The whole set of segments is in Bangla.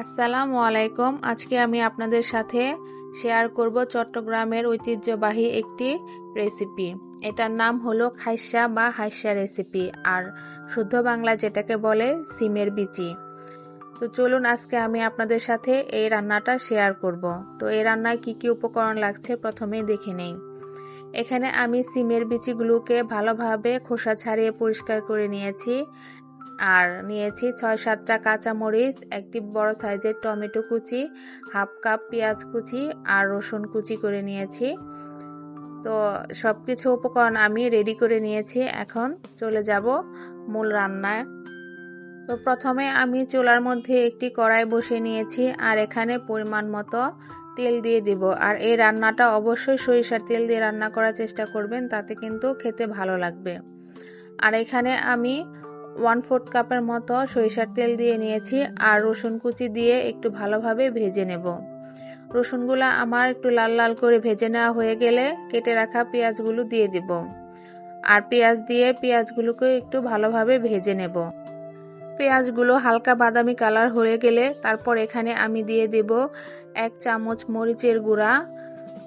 আসসালামু আলাইকুম। আজকে আমি আপনাদের সাথে শেয়ার করব চট্টগ্রামের ঐতিহ্যবাহী একটি রেসিপি। এটার নাম হলো খাইসা বা হাইসা রেসিপি, আর শুদ্ধ বাংলা যেটাকে বলে সিমের বিচি। তো চলুন আজকে আমি আপনাদের সাথে এই রান্নাটা শেয়ার করব। তো এই রান্নায় কি কি উপকরণ লাগছে প্রথমে দেখে নেই। এখানে আমি সিমের বিচিগুলোকে ভালোভাবে খোসা ছাড়িয়ে পরিষ্কার করে নিয়েছি। আর নিয়েছি ছয়, সাতটা কাঁচামরিচ, একটি বড় সাইজের টমেটো কুচি, হাফ কাপ পেঁয়াজ কুচি আর রসুন কুচি করে নিয়েছি। তো সব কিছু উপকরণ আমি রেডি করে নিয়েছি। এখন চলে যাব মূল রান্নায়। তো প্রথমে আমি চুলার মধ্যে একটি কড়াই বসে নিয়েছি আর এখানে পরিমাণ মতো তেল দিয়ে দিব। আর এই রান্নাটা অবশ্যই সরিষার তেল দিয়ে রান্না করার চেষ্টা করবেন, তাতে কিন্তু খেতে ভালো লাগবে। আর এখানে আমি ওয়ান ফোর্থ কাপের মতো সরিষার তেল দিয়ে নিয়েছি আর রসুন কুচি দিয়ে একটু ভালোভাবে ভেজে নেব। রসুনগুলো আমার একটু লাল লাল করে ভেজে নেওয়া হয়ে গেলে কেটে রাখা পেঁয়াজগুলো দিয়ে দিব। আর পেঁয়াজ দিয়ে পেঁয়াজগুলোকে একটু ভালোভাবে ভেজে নেব। পেঁয়াজগুলো হালকা বাদামি কালার হয়ে গেলে তারপর এখানে আমি দিয়ে দেব এক চামচ মরিচের গুঁড়া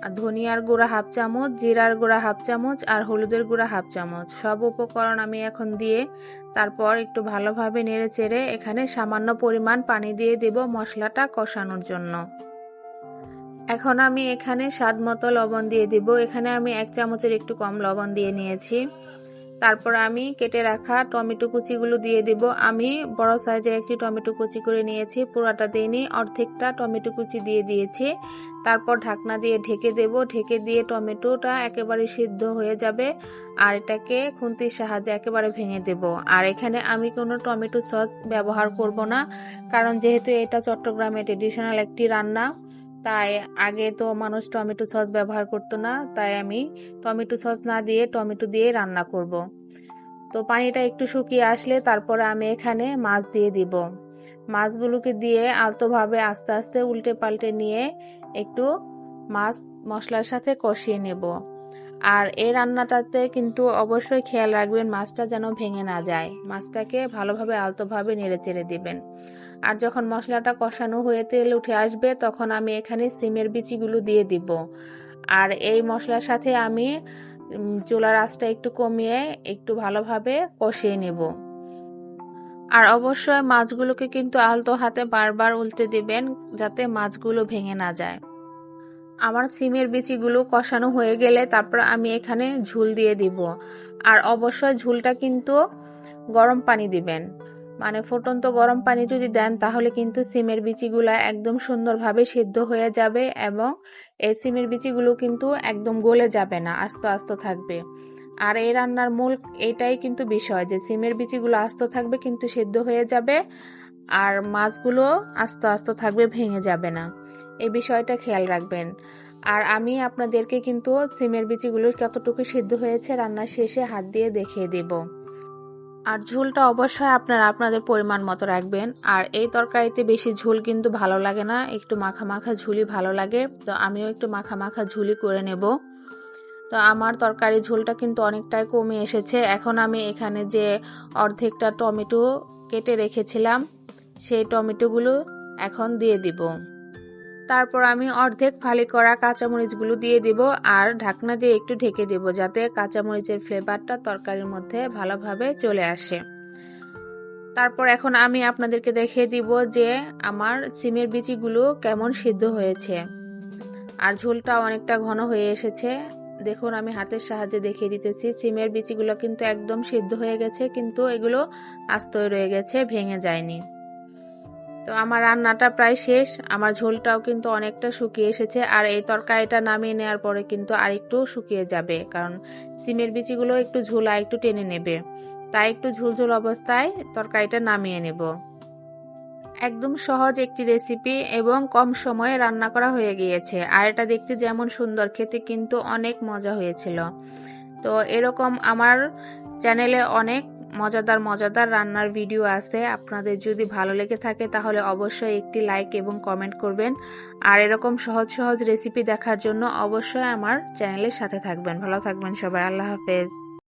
ধনিয়ার গুঁড়া হাফ চামচ, জিরার গুঁড়া হাফ চামচ আর হলুদের গুঁড়া হাফ চামচ। সব উপকরণ আমি এখন দিয়ে তারপর একটু ভালোভাবে নেড়ে চেড়ে এখানে সামান্য পরিমাণ পানি দিয়ে দেব মশলাটা কষানোর জন্য। এখন আমি এখানে স্বাদ মতো লবণ দিয়ে দিব। এখানে আমি এক চামচের একটু কম লবণ দিয়ে নিয়েছি। তারপর আমি কেটে রাখা টমেটো কুচিগুলো দিয়ে দিব। আমি বড় সাইজের একটি টমেটো কুচি করে নিয়েছি, পুরাটা দিইনি, অর্ধেকটা টমেটো কুচি দিয়ে দিয়েছি। তারপর ঢাকনা দিয়ে ঢেকে দেব, ঢেকে দিয়ে টমেটোটা একেবারে সিদ্ধ হয়ে যাবে আর এটাকে খুন্তির সাহায্যে একেবারে ভেঙে দেব। আর এখানে আমি কোনো টমেটো সস ব্যবহার করব না, কারণ যেহেতু এটা চট্টগ্রামে ট্রেডিশনাল একটি রান্না তাই আগে তো মানুষ টমেটো সস ব্যবহার করতো না, তাই আমি টমেটো সস না দিয়ে টমেটো দিয়ে রান্না করব। তো পানিটা একটু শুকিয়ে আসলে তারপরে আমি এখানে মাছ দিয়ে দিব মাছগুলোকে দিয়ে আলতোভাবে আস্তে আস্তে উল্টে পাল্টে নিয়ে একটু মাছ মশলার সাথে কষিয়ে নেব আর এই রান্নাটাতে কিন্তু অবশ্যই খেয়াল রাখবেন মাছটা যেন ভেঙে না যায়। মাছটাকে ভালোভাবে আলতোভাবে নেড়ে চেড়ে দিবেন। আর যখন মশলাটা কষানো হয়ে তেল উঠে আসবে, তখন আমি এখানে সিমের বিচিগুলো দিয়ে দিব। আর এই মশলার সাথে আমি চুলার আঁচটা একটু কমিয়ে একটু ভালোভাবে কষিয়ে নেব। আর অবশ্যই মাছগুলোকে কিন্তু আলতো হাতে বারবার উল্টে দিবেন, যাতে মাছগুলো ভেঙে না যায়। আমার সিমের বিচিগুলো কষানো হয়ে গেলে তারপর আমি এখানে ঝুল দিয়ে দিব। আর অবশ্যই ঝুলটা কিন্তু গরম পানি দিবেন। মানে ফুটন্ত গরম পানি যদি দেন, তাহলে কিন্তু সিমের বিচিগুলা একদম সুন্দরভাবে সিদ্ধ হয়ে যাবে এবং এই সিমের বিচিগুলো কিন্তু একদম গলে যাবে না, আস্তে আস্তে থাকবে। আর এই রান্নার মূল এটাই কিন্তু বিষয় যে সিমের বিচিগুলো আস্ত থাকবে কিন্তু সিদ্ধ হয়ে যাবে, আর মাছগুলো আস্তে আস্তে থাকবে, ভেঙে যাবে না। এই বিষয়টা খেয়াল রাখবেন। আর আমি আপনাদেরকে কিন্তু সিমের বিচিগুলো কতটুকু সিদ্ধ হয়েছে রান্না শেষে হাত দিয়ে দেখিয়ে দেবো। আর ঝোলটা অবশ্যই আপনারা আপনাদের পরিমাণ মতো রাখবেন। আর এই তরকারিতে বেশি ঝোল কিন্তু ভালো লাগে না, একটু মাখা মাখা ঝুলি ভালো লাগে। তো আমিও একটু মাখা মাখা ঝুলি করে নেব। তো আমার তরকারি ঝোলটা কিন্তু অনেকটাই কমে এসেছে। এখন আমি এখানে যে অর্ধেকটা টমেটো কেটে রেখেছিলাম, সেই টমেটোগুলো এখন দিয়ে দিব। তারপর আমি অর্ধেক ফালি করা কাঁচামরিচগুলো দিয়ে দিব আর ঢাকনা দিয়ে একটু ঢেকে দেব যাতে কাঁচামরিচের ফ্লেভারটা তরকারির মধ্যে ভালোভাবে চলে আসে। তারপর এখন আমি আপনাদেরকে দেখিয়ে দিব যে আমার সিমের বিচিগুলো কেমন সিদ্ধ হয়েছে। আর ঝোলটা অনেকটা ঘন হয়ে এসেছে। দেখুন, আমি হাতের সাহায্যে দেখিয়ে দিতেছি, সিমের বিচিগুলো কিন্তু একদম সিদ্ধ হয়ে গেছে, কিন্তু এগুলো আস্ত রয়ে গেছে, ভেঙে যায়নি। তো আমার রান্নাটা প্রায় শেষ। আমার ঝোলটাও কিন্তু অনেকটা শুকিয়ে এসেছে। আর এই তরকারিটা নামিয়ে নেওয়ার পরে কিন্তু আর একটু শুকিয়ে যাবে। কারণ সিমের বিচিগুলো একটু ঝোলা একটু টেনে নেবে। তাই একটু ঝুলঝুল অবস্থায় তরকারিটা নামিয়ে নেব। একদম সহজ একটি রেসিপি এবং কম সময়ে রান্না করা হয়ে গিয়েছে। আর এটা দেখতে যেমন সুন্দর, খেতে কিন্তু অনেক মজা হয়েছিল। তো এরকম আমার চ্যানেলে অনেক মজাদার মজাদার রান্নার ভিডিও আছে। আপনাদের যদি ভালো লেগে থাকে তাহলে অবশ্যই একটি লাইক এবং কমেন্ট করবেন। আর এরকম সহজ সহজ রেসিপি দেখার জন্য অবশ্যই আমার চ্যানেলের সাথে থাকবেন। ভালো থাকবেন সবাই। আল্লাহ হাফেজ।